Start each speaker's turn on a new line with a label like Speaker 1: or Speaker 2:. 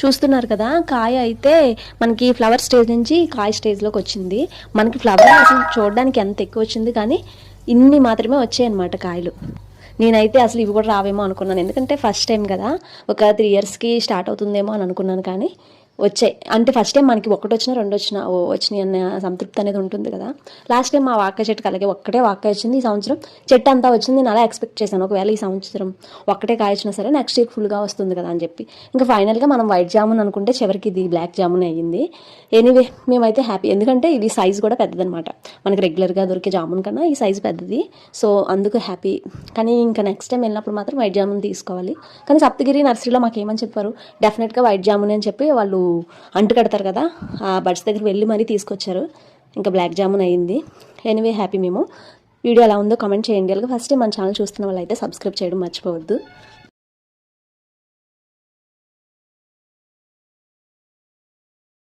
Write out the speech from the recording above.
Speaker 1: చూస్తున్నారు కదా కాయ అయితే మనకి ఫ్లవర్ స్టేజ్ నుంచి కాయ స్టేజ్లోకి వచ్చింది. మనకి ఫ్లవర్ అసలు చూడడానికి ఎంత ఎక్కువ వచ్చింది కానీ ఇన్ని మాత్రమే వచ్చాయి అనమాట కాయలు. నేనైతే అసలు ఇవి కూడా రావేమో అనుకున్నాను. ఎందుకంటే ఫస్ట్ టైం కదా ఒక త్రీ ఇయర్స్కి స్టార్ట్ అవుతుందేమో అని అనుకున్నాను కానీ వచ్చాయి. అంటే ఫస్ట్ టైం మనకి ఒకటి వచ్చినా రెండు వచ్చినా ఓ వచ్చినాయి అన్న సంతృప్తి అనేది ఉంటుంది కదా. లాస్ట్ టైం మా వాకాయ చెట్టుకి అలాగే ఒక్కటే వాకాయ వచ్చింది ఈ సంవత్సరం. చెట్టు అంతా వచ్చింది నేను అలా ఎక్స్పెక్ట్ చేశాను. ఒకవేళ ఈ సంవత్సరం ఒక్కటే కాయచ్చినా సరే నెక్స్ట్ ఇయర్ ఫుల్గా వస్తుంది కదా అని చెప్పి. ఇంకా ఫైనల్గా మనం వైట్ జామున్ అనుకుంటే చివరికి ఇది బ్లాక్ జామున్ అయ్యింది. ఎనీవే మేమైతే హ్యాపీ ఎందుకంటే ఇది సైజ్ కూడా పెద్దదనమాట మనకి రెగ్యులర్గా దొరికే జామున్ కన్నా ఈ సైజ్ పెద్దది. సో అందుకు హ్యాపీ కానీ ఇంకా నెక్స్ట్ టైం వెళ్ళినప్పుడు మాత్రం వైట్ జామున్ తీసుకోవాలి. కానీ సప్తగిరి నర్సరీలో మాకు ఏమని చెప్పారు డెఫినెట్గా వైట్ జామున్ అని చెప్పి వాళ్ళు అంటు కడతారు కదా ఆ బడ్స్ దగ్గరికి వెళ్ళి మరీ తీసుకొచ్చారు. ఇంకా బ్లాక్ జామున్ అయ్యింది. ఎనీవే హ్యాపీ మేము. వీడియో ఎలా ఉందో కామెంట్ చేయండి. అలాగే ఫస్ట్ మన ఛానల్ చూస్తున్న వాళ్ళైతే సబ్స్క్రైబ్ చేయడం మర్చిపోవద్దు.